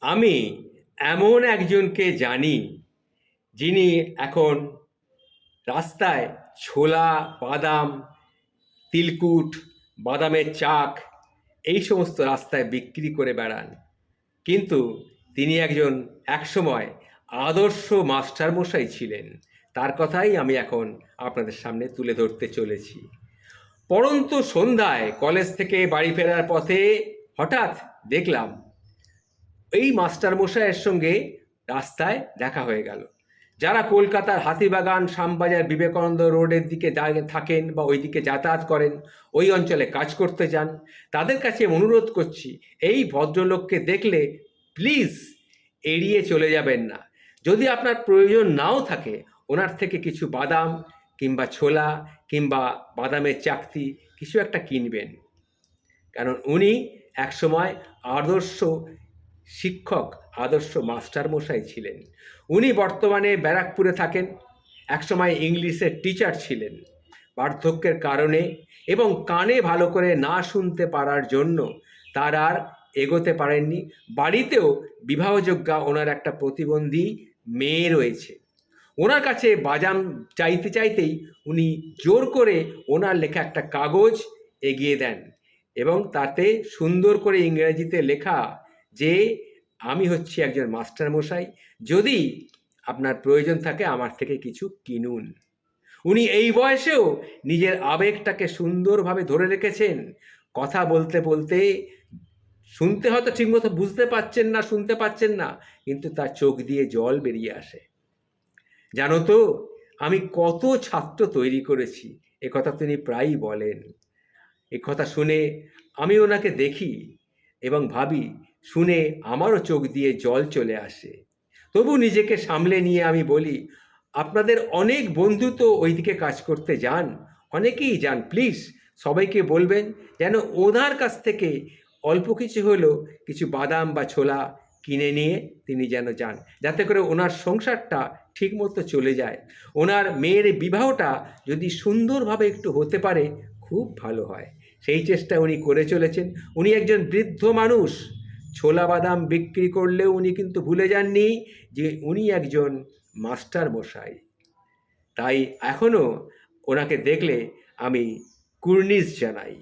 আমি এমন একজনকে জানি যিনি এখন রাস্তায় ছোলা, বাদাম, তিলকুট, বাদামের চাক এই সমস্ত রাস্তায় বিক্রি করে বেড়ান। কিন্তু তিনি একজন একসময় আদর্শ মাস্টারমশাই ছিলেন। তার কথাই আমি এখন আপনাদের সামনে তুলে ধরতে চলেছি। পরন্ত সন্ধ্যায় কলেজ থেকে বাড়ি ফেরার পথে হঠাৎ দেখলাম এই মাস্টারমশাইয়ের সঙ্গে রাস্তায় দেখা হয়ে গেল। যারা কলকাতার হাতিবাগান, শ্যামবাজার, বিবেকানন্দ রোডের দিকে থাকেন বা ওই দিকে যাতায়াত করেন, ওই অঞ্চলে কাজ করতে যান, তাদের কাছে অনুরোধ করছি, এই ভদ্রলোককে দেখলে প্লিজ এড়িয়ে চলে যাবেন না। যদি আপনার প্রয়োজন নাও থাকে, ওনার থেকে কিছু বাদাম কিংবা ছোলা কিংবা বাদামের চাকতি কিছু একটা কিনবেন। কারণ উনি একসময় আদর্শ শিক্ষক, আদর্শ মাস্টারমশাই ছিলেন। উনি বর্তমানে ব্যারাকপুরে থাকেন, একসময় ইংলিশের টিচার ছিলেন। বার্ধক্যের কারণে এবং কানে ভালো করে না শুনতে পারার জন্য তার আর এগোতে পারেননি। বাড়িতেও বিবাহযোগ্যা ওনার একটা প্রতিবন্ধী মেয়ে রয়েছে। ওনার কাছে বাজাম চাইতে চাইতেই উনি জোর করে ওনার লেখা একটা কাগজ এগিয়ে দেন এবং তাতে সুন্দর করে ইংরেজিতে লেখা যে আমি হচ্ছি একজন মাস্টার মশাই যদি আপনার প্রয়োজন থাকে আমার থেকে কিছু কিনুন। উনি এই বয়সেও নিজের আবেগটাকে সুন্দরভাবে ধরে রেখেছেন। কথা বলতে বলতে শুনতে হয়তো ঠিকমতো বুঝতে পাচ্ছেন না, শুনতে পাচ্ছেন না, কিন্তু তার চোখ দিয়ে জল বেরিয়ে আসে। জানো তো, আমি কত ছাত্র তৈরি করেছি কথা তিনি প্রায়ই বলেন। কথা শুনে আমি ওনাকে দেখি এবং ভাবি শুনে আমারও চোখ দিয়ে জল চলে আসে। তবু নিজেকে সামলে নিয়ে আমি বলি, আপনাদের অনেক বন্ধু তো ওইদিকে কাজ করতে যান, অনেকেই যান প্লিজ সবাইকে বলবেন যেন ওনার কাছ থেকে অল্প কিছু হলেও কিছু বাদাম বা ছোলা কিনে নিয়ে তিনি যেন যান, যাতে করে ওনার সংসারটা ঠিকমতো চলে যায়। ওনার মেয়ের বিবাহটা যদি সুন্দরভাবে একটু হতে পারে, খুব ভালো হয়। সেই চেষ্টা উনি করে চলেছেন। উনি একজন বৃদ্ধ মানুষ। ছোলা বাদাম বিক্রি করলেও উনি কিন্তু ভুলে যাননি যে উনি একজন মাস্টার মশাই। তাই এখনও ওনাকে দেখলে আমি কুর্নিশ জানাই।